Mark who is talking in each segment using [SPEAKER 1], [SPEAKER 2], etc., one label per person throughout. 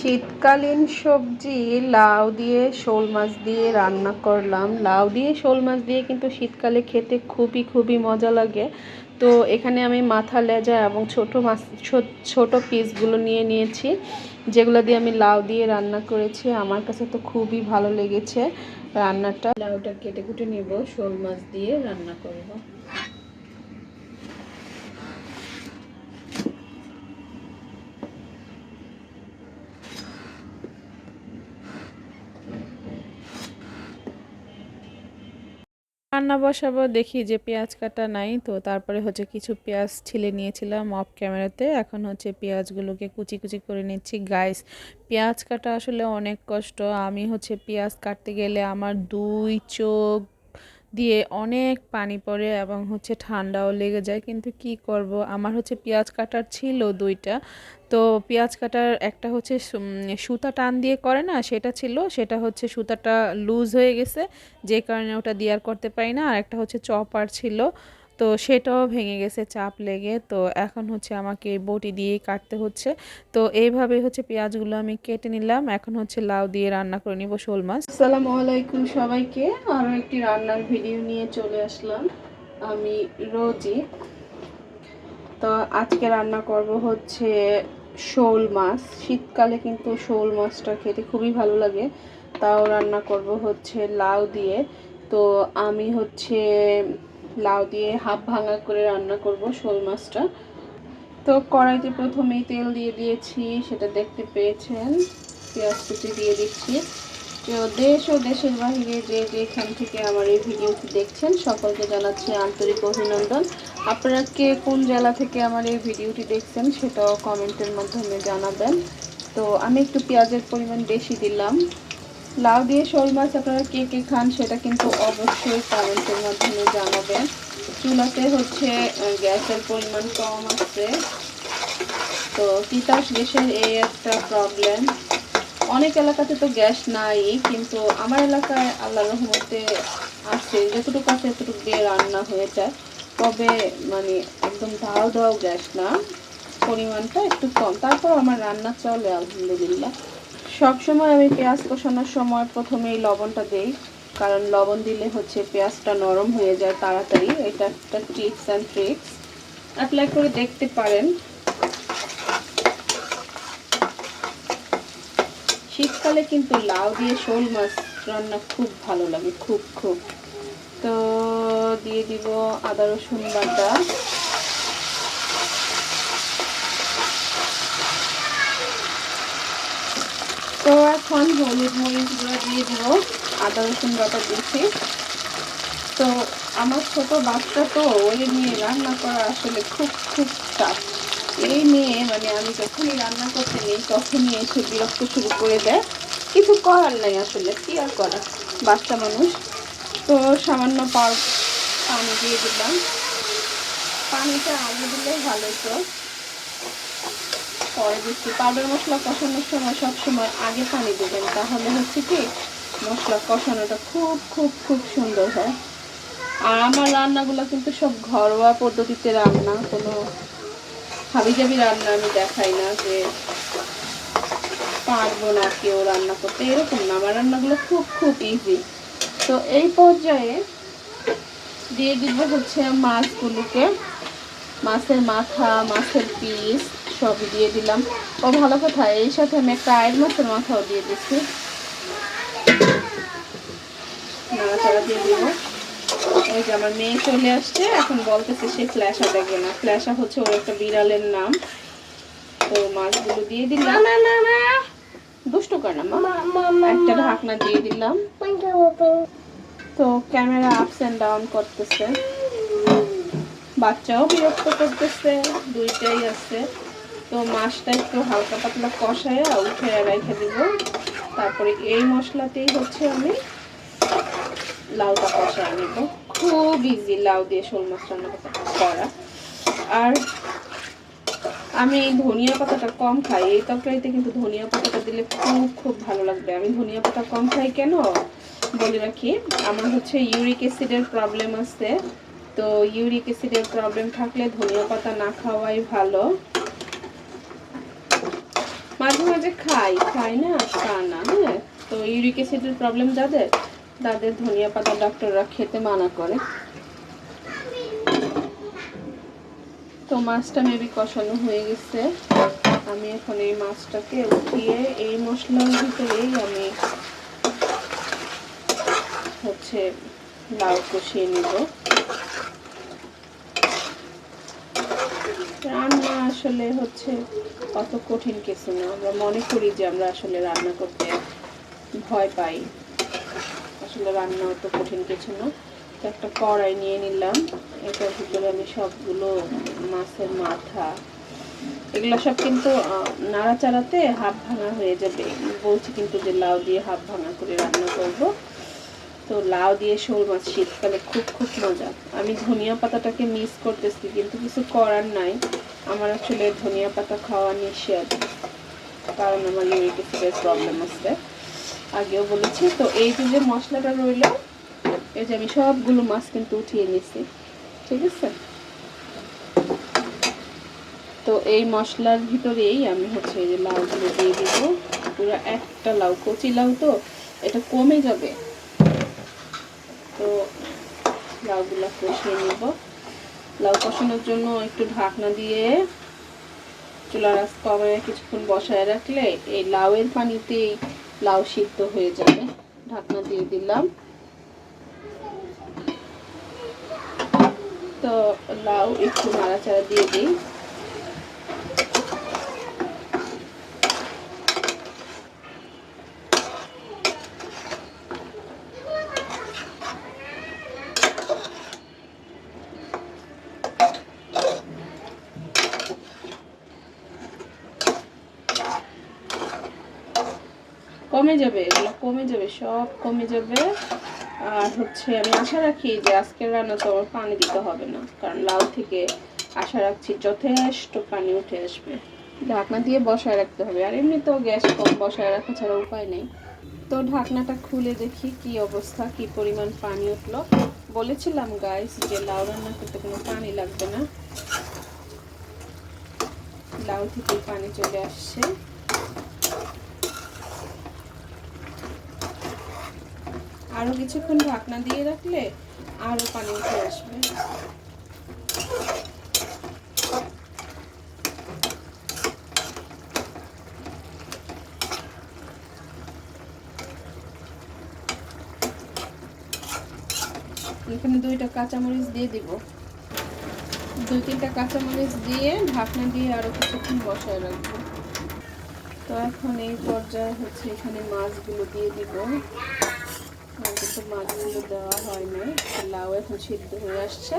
[SPEAKER 1] শীতকালীন সবজি, লাউ দিয়ে শোল মাছ দিয়ে রান্না করলাম। লাউ দিয়ে শোল মাছ দিয়ে কিন্তু শীতকালে খেতে খুবই খুবই মজা লাগে। তো এখানে আমি মাথা লেজা এবং ছোট মাছ, ছোট পিসগুলো নিয়ে নিয়েছি, যেগুলো দিয়ে আমি লাউ দিয়ে রান্না করেছি। আমার কাছে তো খুবই ভালো লেগেছে রান্নাটা। লাউটা কেটে কুটে নেব, শোল মাছ দিয়ে রান্না করব। রান্না বসাবো, দেখি যে পেঁয়াজ কাটা নাই, তো তারপরে হচ্ছে কিছু পেঁয়াজ ছিলে নিয়েছিলাম অফ ক্যামেরাতে এখন হচ্ছে পেঁয়াজগুলোকে কুচি কুচি করে নিচ্ছি। গাইস পেঁয়াজ কাটা আসলে অনেক কষ্ট। আমি হচ্ছে পেঁয়াজ কাটতে গেলে আমার দুই চোখ দিয়ে অনেক পানি পড়ে এবং হচ্ছে ঠান্ডাও লেগে যায়। কিন্তু কি করব? আমার হচ্ছে পেঁয়াজ কাটার ছিল দুইটা। তো পেঁয়াজ কাটার একটা হচ্ছে সুতা টান দিয়ে করে না, সেটা ছিল, সেটা হচ্ছে সুতাটা লুজ হয়ে গেছে। যে কারণে ওটা দিয়ে আর করতে পারি না। আর একটা হচ্ছে চপার ছিল। তো সেটাও ভেঙে গেছে চাপ লেগে। তো এখন হচ্ছে আমাকে বটি দিয়েই কাটতে হচ্ছে। তো এইভাবে হচ্ছে পেঁয়াজগুলো আমি কেটে নিলাম। এখন হচ্ছে লাউ দিয়ে রান্না করে নিব শোল মাছ। আসসালামু আলাইকুম সবাইকে। আরও একটি রান্নার ভিডিও নিয়ে চলে আসলাম। আমি রোজি। তো আজকে রান্না করব হচ্ছে শোল মাছ। শীতকালে কিন্তু শোল মাছটা খেতে খুবই ভালো লাগে। তাও রান্না করব হচ্ছে লাউ দিয়ে। তো আমি হচ্ছে লাউ দিয়ে হাফ ভাঙা করে রান্না করব শোল মাছটা। তো কড়াইতে প্রথমেই তেল দিয়ে দিয়েছি, সেটা দেখতে পেয়েছেন। পেঁয়াজ কুচি দিয়ে দিচ্ছি। তো দেশ ও দেশের বাহিরে যে যেখান থেকে আমার এই ভিডিওটি দেখছেন, সকলকে জানাচ্ছি আন্তরিক অভিনন্দন। আপনারা কে কোন জেলা থেকে আমার এই ভিডিওটি দেখছেন, সেটাও কমেন্টের মাধ্যমে জানাবেন। তো আমি একটু পেঁয়াজের পরিমাণ বেশি দিলাম। লাউ দিয়ে শোল মাছ আপনারা কে কে খান সেটা কিন্তু অবশ্যই কমেন্টের মাধ্যমে জানাবেন। চুলাতে হচ্ছে গ্যাসের পরিমাণ কম আছে। তো তিতাস গ্যাসের এই একটা প্রবলেম অনেক এলাকাতে তো গ্যাস নাই, কিন্তু আমার এলাকায় আল্লাহ রহমতে আছে। যতটুকু আছে এতটুকু দিয়ে রান্না হয়ে যায়। তবে মানে একদম ধাও ধাও গ্যাস না। পরিমাণটা একটু কম। তারপর আমার রান্না চলে, আলহামদুলিল্লাহ। সবসময় আমি পেঁয়াজ কষানোর সময় প্রথমেই লবণটা দেই, কারণ লবণ দিলে হচ্ছে পেঁয়াজটা নরম হয়ে যায় তাড়াতাড়ি। এটা একটা টিপস অ্যান্ড ট্রিক্স। অ্যাপ্লাই করে দেখতে পারেন। শীতকালে কিন্তু লাউ দিয়ে শোল মাছ রান্না খুব ভালো লাগে, খুব খুব। তো দিয়ে দিব আদা রসুন বাটা। তো এখন হলুদ মরিচ গুঁড়ো দিয়ে দিব, আদা রসুন বাটা দিয়েছি। তো আমার ছোট বাচ্চা তো, ওই নিয়ে রান্না করা আসলে খুব খুব টাফ এই নিয়ে মানে আমি যখনই রান্না করতে নেই, তখনই এসে বিরক্ত শুরু করে দেয়। কিছু করার নাই আসলে, কি আর করার? বাচ্চা মানুষ। তো সামান্য পানি দিয়ে দিলাম। পানিটা আগে দিলে ভালো তো পরে দিচ্ছি। পাউডার মশলা কষানোর সময় সব সময় আগে পানি দেবেন, তাহলে হচ্ছে কি মশলা কষানোটা খুব খুব খুব সুন্দর হয়। আর আমার রান্নাগুলো কিন্তু সব ঘরোয়া পদ্ধতিতে রান্না, কোনো হাবি হাবিজাবি রান্না আমি দেখাই না যে পারব না কেউ রান্না করতে, এরকম না। আমার রান্নাগুলো খুব খুব ইজি তো এই পর্যায়ে দিয়ে দিব হচ্ছে মাছগুলোকে, মাছের মাথা, মাছের পিস সব দিয়ে দিলাম। ও ভালো কথা এই সাথে আমি একটা আয়ের মাছের মাথাও দিয়ে দিচ্ছি। নাড়াচাড়া দিয়ে দিব। এই যে আমার মেয়ে চলে আসছে এখন বলতেছে সে ফ্ল্যাশা দেখবে না। ফ্ল্যাশা হচ্ছে ওর একটা বিড়ালের নাম। তো মাছগুলো দিয়ে দিলাম। দুষ্ট মা। একটা ঢাকনা দিয়ে দিলাম। তো ক্যামেরা আপস অ্যান্ড ডাউন করতেছে। বাচ্চাও বিরক্ত করতেছে দুইটাই আছে। তো মাছটা একটু হালকা পাতলা কষায় উঠে রেখে দিব। তারপরে এই মশলাতেই হচ্ছে আমি লাউটা কষায় নেব। খুব ইজি লাউ দিয়ে শোল মাছ রান্না করা। আর আমি ধনিয়া পাতাটা কম খাই, এই তরকারিতে কিন্তু ধনিয়া পাতাটা দিলে খুব খুব ভালো লাগবে। আমি ধনিয়া পাতা কম খাই কেন? বলে রাখি, আমার হচ্ছে ইউরিক অ্যাসিডের প্রবলেম আছে। তো ইউরিক অ্যাসিডের প্রবলেম থাকলে ধনিয়া পাতা না খাওয়াই ভালো। খাই খাই না তা না হ্যাঁ? তো ইউরিক অ্যাসিডের প্রবলেম যাদের, তাদের ধনিয়া পাতা ডক্টররা খেতে মানা করে। তো মাছটা মেবি কষানো হয়ে গেছে। আমি এখন এই মাছটাকে উঠিয়ে এই মশলার ভিতরেই আমি হচ্ছে লাউ কষিয়ে নিব। রান্না আসলে হচ্ছে অত কঠিন কিছু না। আমরা মনে করি যে আমরা আসলে রান্না করতে ভয় পাই। আসলে রান্না অত কঠিন কিছু না। তো একটা কড়াই নিয়ে নিলাম। এটার ভিতরে আমি সবগুলো মাছের মাথা, এগুলো সব কিন্তু নাড়াচাড়াতে হাফ ভাঙা হয়ে যাবে। বলছি কিন্তু যে লাউ দিয়ে হাফ ভাঙা করে রান্না করব। তো লাউ দিয়ে শোল মাছ শীতকালে খুব খুব মজা। আমি ধনিয়া পাতাটাকে মিস করতেছি, কিন্তু কিছু করার নাই। আমার আসলে ধনিয়া পাতা খাওয়া নিষেধ, কারণ আমার ইউরিক অ্যাসিডের প্রবলেম আছে। আগেও বলেছি, তো এই যে যে মশলাটা রইল, এই যে আমি সবগুলো মাছ কিন্তু উঠিয়ে নিছি, ঠিক আছে? তো এই মশলার ভিতরেই আমি হচ্ছে এই যে লাউগুলো দিয়ে দিব, পুরো একটা লাউ, কচি লাউ তো, এটা কমে যাবে। তো লাউগুলো কষিয়ে নিব। লাউ কষানোর জন্য একটু ঢাকনা দিয়ে চুলা কমায় কিছুক্ষণ বসায় রাখলে এই লাউয়ের পানিতেই লাউ সিদ্ধ হয়ে যাবে। ঢাকনা দিয়ে দিলাম। তো লাউ একটু নাড়াচাড়া দিয়ে দিই কমে যাবে এগুলো কমে যাবে সব কমে যাবে। আর হচ্ছে আমি আশা রাখি যে আজকের রান্না তো পানি দিতে হবে না, কারণ লাউ থেকে আশা রাখছি যথেষ্ট পানি উঠে আসবে। ঢাকনা দিয়ে বসায় রাখতে হবে, আর এমনিতেও গ্যাস কম বসায় রাখা ছাড়া উপায় নেই। তো ঢাকনাটা খুলে দেখি কি অবস্থা, কি পরিমাণ পানি উঠল। বলেছিলাম গাইস যে লাউ রান্না করতে কোনো পানি লাগবে না। লাউ থেকে পানি চলে আসছে। আরও কিছুক্ষণ ঢাকনা দিয়ে রাখলে আরও পানি উঠে আসবে। এখানে দুইটা কাঁচামরিচ দিয়ে দিব। দুই তিনটা কাঁচামরিচ দিয়ে ঢাকনা দিয়ে আরও কিছুক্ষণ বসায় রাখব। তো এখন এই পর্যায়ে হচ্ছে এখানে মাছগুলো দিয়ে দিব। মাছগুলো দেওয়া হয় লাউ এখন সিদ্ধ হয়ে আসছে।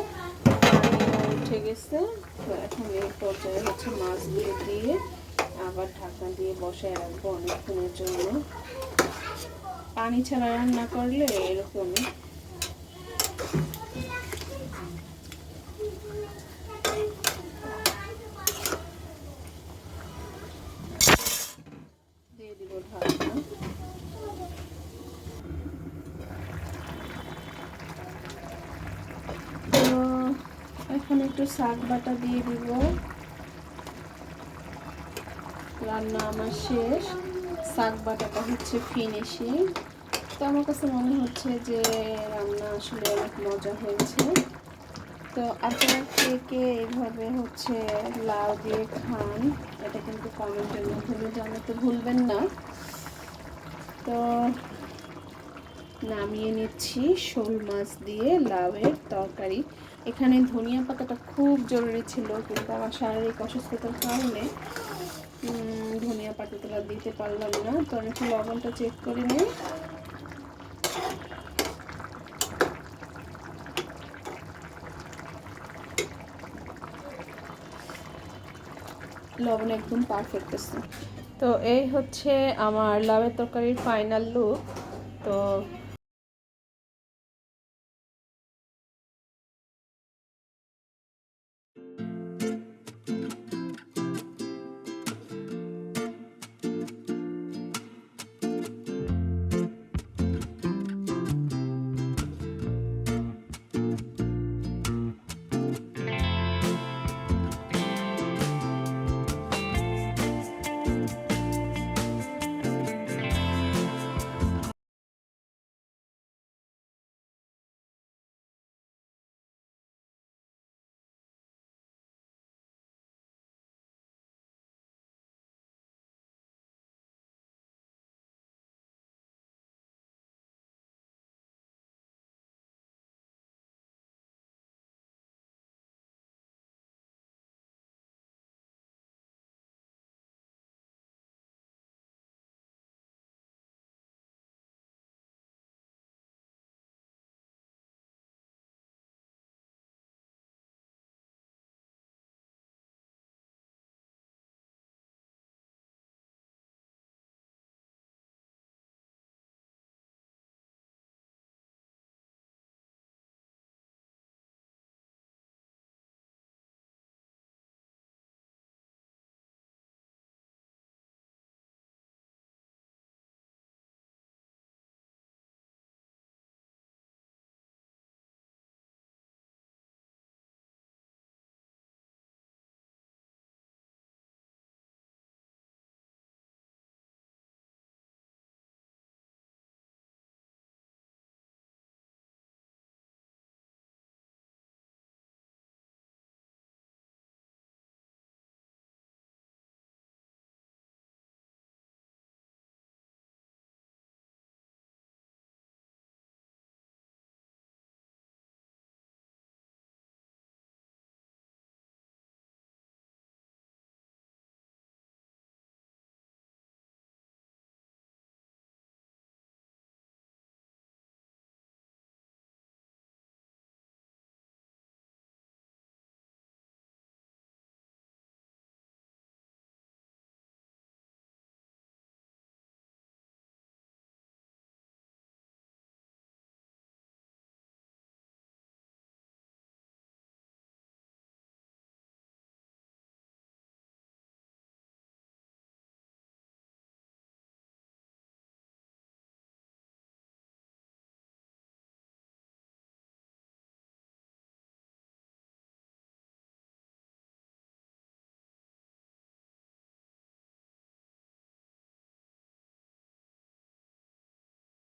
[SPEAKER 1] উঠে গেছে এখন এই পর্যায়ে হচ্ছে মাছগুলো দিয়ে আবার ঢাকনা দিয়ে বসায় রাখব অনেকক্ষণের জন্য। পানি ছাড়া রান্না করলে এরকমই দিয়ে দিব ঢাকনা তো এখন একটু শাক বাটা দিয়ে দিব। রান্না আমার শেষ। শাক বাটাটা হচ্ছে ফিনিশিং তো আমার কাছে মনে হচ্ছে যে রান্না আসলে অনেক মজা হয়েছে। তো আপনারা কে কে এইভাবে হচ্ছে লাউ দিয়ে খান, এটা কিন্তু কমেন্টের মাধ্যমে জানাতে ভুলবেন না। তো নামিয়ে নিচ্ছি শোল মাছ দিয়ে লাউয়ের তরকারি। এখানে ধনিয়া পাতাটা খুব জরুরি ছিল, কিন্তু আমার শারীরিক অসুস্থতার কারণে ধনিয়া পাতাটা দিতে পারলাম না। তো আমি একটু লবণটা চেক করে নিই। লবণ একদম পারফেক্ট আছে। তো এই হচ্ছে আমার লাভের তরকারির ফাইনাল লুক তো